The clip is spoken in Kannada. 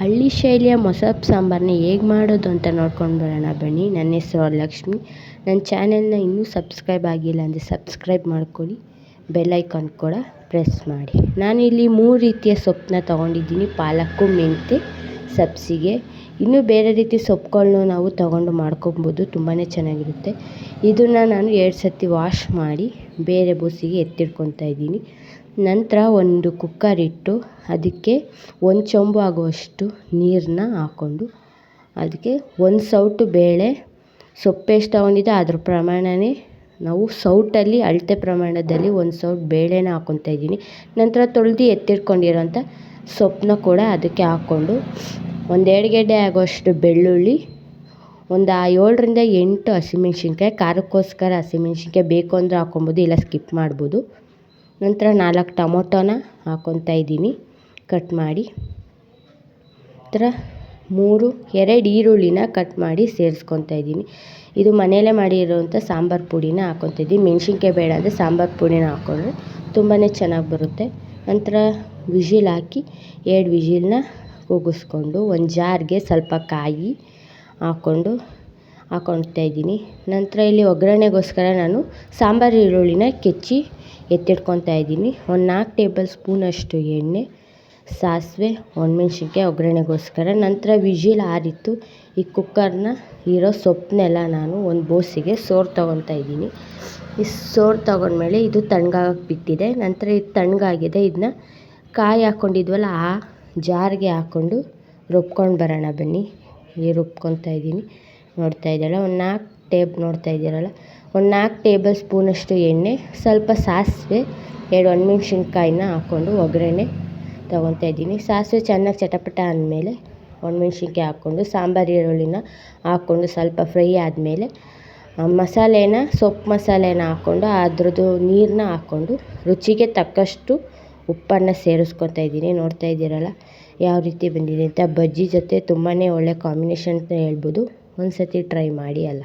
ಹಳ್ಳಿ ಶೈಲಿಯ ಮೊಸಪ್ ಸಾಂಬಾರನ್ನ ಹೇಗೆ ಮಾಡೋದು ಅಂತ ನೋಡ್ಕೊಂಡು ಬರೋಣ ಬನ್ನಿ. ನನ್ನ ಹೆಸರು ಲಕ್ಷ್ಮಿ ನನ್ನ ಚಾನೆಲ್ನ ಇನ್ನೂ ಸಬ್ಸ್ಕ್ರೈಬ್ ಆಗಿಲ್ಲ ಅಂದರೆ ಸಬ್ಸ್ಕ್ರೈಬ್ ಮಾಡ್ಕೊಳ್ಳಿ. ಬೆಲ್ ಐಕಾನ್ ಕೂಡ ಪ್ರೆಸ್ ಮಾಡಿ. ನಾನಿಲ್ಲಿ ಮೂರು ರೀತಿಯ ಸೊಪ್ಪನ್ನ ತೊಗೊಂಡಿದ್ದೀನಿ. ಪಾಲಕ್ಕು, ಮೆಂತ್ಯ, ಸಬ್ಸಿಗೆ. ಇನ್ನೂ ಬೇರೆ ರೀತಿ ಸೊಪ್ಪುಗಳನ್ನೂ ನಾವು ತೊಗೊಂಡು ಮಾಡ್ಕೊಬೋದು. ತುಂಬಾ ಚೆನ್ನಾಗಿರುತ್ತೆ. ಇದನ್ನು ನಾನು ಎರಡು ಸತಿ ವಾಶ್ ಮಾಡಿ ಬೇರೆ ಬೂಸಿಗೆ ಎತ್ತಿಟ್ಕೊತಾ ಇದ್ದೀನಿ. ನಂತರ ಒಂದು ಕುಕ್ಕರ್ ಇಟ್ಟು ಅದಕ್ಕೆ ಒಂದು ಚೊಂಬು ಆಗುವಷ್ಟು ನೀರನ್ನ ಹಾಕ್ಕೊಂಡು ಅದಕ್ಕೆ ಒಂದು ಸೌಟು ಬೇಳೆ, ಸೊಪ್ಪು ಎಷ್ಟು ತಗೊಂಡಿದ್ದೆ ಅದ್ರ ಪ್ರಮಾಣನೇ ನಾವು ಸೌಟಲ್ಲಿ, ಅಳತೆ ಪ್ರಮಾಣದಲ್ಲಿ ಒಂದು ಸೌಟ್ ಬೇಳೆನ ಹಾಕ್ಕೊತಾ ಇದ್ದೀನಿ. ನಂತರ ತೊಳೆದು ಎತ್ತಿಟ್ಕೊಂಡಿರೋಂಥ ಸೊಪ್ಪನ್ನ ಕೂಡ ಅದಕ್ಕೆ ಹಾಕ್ಕೊಂಡು ಒಂದೆರಡು ಗೆಡ್ಡೆ ಆಗುವಷ್ಟು ಬೆಳ್ಳುಳ್ಳಿ, ಒಂದು ಏಳರಿಂದ ಎಂಟು ಹಸಿಮೆಣ್ಸಿನ್ಕಾಯಿ ಖಾರಕ್ಕೋಸ್ಕರ ಹಸಿಮೆಣ್ಸಿನ್ಕಾಯಿ ಬೇಕು ಅಂದರೆ ಹಾಕ್ಕೊಬೋದು ಇಲ್ಲ ಸ್ಕಿಪ್ ಮಾಡ್ಬೋದು. ನಂತರ ನಾಲ್ಕು ಟೊಮೊಟೊನ ಹಾಕ್ಕೊತಾ ಇದ್ದೀನಿ. ಕಟ್ ಮಾಡಿ. ನಂತರ ಮೂರು, ಎರಡು ಈರುಳ್ಳಿನ ಕಟ್ ಮಾಡಿ ಸೇರಿಸ್ಕೊತಾ ಇದ್ದೀನಿ. ಇದು ಮನೆಯಲ್ಲೇ ಮಾಡಿರೋವಂಥ ಸಾಂಬಾರು ಪುಡಿನ ಹಾಕ್ಕೊತಾ ಇದ್ದೀನಿ. ಮೆಣ್ಸಿನ್ಕಾಯಿ ಬೇಡ ಅಂದರೆ ಸಾಂಬಾರು ಪುಡಿನ ಹಾಕ್ಕೊಂಡ್ರೆ ತುಂಬಾ ಚೆನ್ನಾಗಿ ಬರುತ್ತೆ. ನಂತರ ವಿಶಿಲ್ ಹಾಕಿ ಎರಡು ವಿಶಿಲ್ನ ಕೂಗಿಸ್ಕೊಂಡು ಒಂದು ಜಾರ್ಗೆ ಸ್ವಲ್ಪ ಕಾಯಿ ಹಾಕ್ಕೊಂಡು ಹಾಕೊಳ್ತಾ ಇದ್ದೀನಿ. ನಂತರ ಇಲ್ಲಿ ಒಗ್ಗರಣೆಗೋಸ್ಕರ ನಾನು ಸಾಂಬಾರು ಈರುಳ್ಳಿನ ಕೆಚ್ಚಿ ಎತ್ತಿಟ್ಕೊತಾ ಇದ್ದೀನಿ. ಒಂದು ನಾಲ್ಕು ಟೇಬಲ್ ಸ್ಪೂನಷ್ಟು ಎಣ್ಣೆ, ಸಾಸಿವೆ, ಒಣಮೆಣ್ಸಿನ್ಕಾಯಿ, ಒಗ್ಗರಣೆಗೋಸ್ಕರ. ನಂತರ ವಿಶಿಲ್ ಆರಿತ್ತು. ಈ ಕುಕ್ಕರ್ನ ಇರೋ ಸೊಪ್ಪನ್ನೆಲ್ಲ ನಾನು ಒಂದು ಬೋಸಿಗೆ ಸೋರ್ ತೊಗೊತಾ ಇದ್ದೀನಿ. ಈ ಸೋರ್ ತೊಗೊಂಡ್ಮೇಲೆ ಇದು ತಣ್ಣಗಾಗಕ್ಕೆ ಬಿಟ್ಟಿದೆ. ನಂತರ ಇದು ತಣ್ಣಗಾಗಿದೆ. ಇದನ್ನ ಕಾಯಿ ಹಾಕ್ಕೊಂಡಿದ್ವಲ್ಲ ಆ ಜಾರಿಗೆ ಹಾಕ್ಕೊಂಡು ರುಬ್ಕೊಂಡು ಬರೋಣ ಬನ್ನಿ. ಈ ರುಬ್ಕೊತಾ ಇದ್ದೀನಿ. ನೋಡ್ತಾ ಇದ್ದಾಳೆ. ಒಂದು ನಾಲ್ಕು ಟೇಬ್ ನೋಡ್ತಾ ಇದ್ದೀರಲ್ಲ? ಒಂದು ನಾಲ್ಕು ಟೇಬಲ್ ಸ್ಪೂನಷ್ಟು ಎಣ್ಣೆ, ಸ್ವಲ್ಪ ಸಾಸಿವೆ, ಎರಡು ಒಣಮೆಣ್ಸಿನ್ಕಾಯಿನ ಹಾಕ್ಕೊಂಡು ಒಗ್ಗರಣೆ ತೊಗೊತಾ ಇದ್ದೀನಿ. ಸಾಸಿವೆ ಚೆನ್ನಾಗಿ ಚಟಪಟ ಅಂದಮೇಲೆ ಒಣಮೆಣ್ಸಿನ್ಕಾಯಿ ಹಾಕ್ಕೊಂಡು, ಸಾಂಬಾರು ಈರುಳ್ಳಿನ ಹಾಕ್ಕೊಂಡು ಸ್ವಲ್ಪ ಫ್ರೈ ಆದಮೇಲೆ ಮಸಾಲೆನ, ಸೊಪ್ಪು ಮಸಾಲೆನ ಹಾಕ್ಕೊಂಡು, ಅದ್ರದ್ದು ನೀರನ್ನ ಹಾಕ್ಕೊಂಡು ರುಚಿಗೆ ತಕ್ಕಷ್ಟು ಉಪ್ಪನ್ನು ಸೇರಿಸ್ಕೊತಾ ಇದ್ದೀನಿ. ನೋಡ್ತಾ ಇದ್ದೀರಲ್ಲ? ಯಾವ ರೀತಿ ಬಂದಿದೆ ಅಂತ? ಬಜ್ಜಿ ಜೊತೆ ತುಂಬಾ ಒಳ್ಳೆ ಕಾಂಬಿನೇಷನ್ ಅಂತ ಹೇಳ್ಬೋದು. ಒಂದು ಸತಿ ಟ್ರೈ ಮಾಡಿ ಅಲ್ಲ?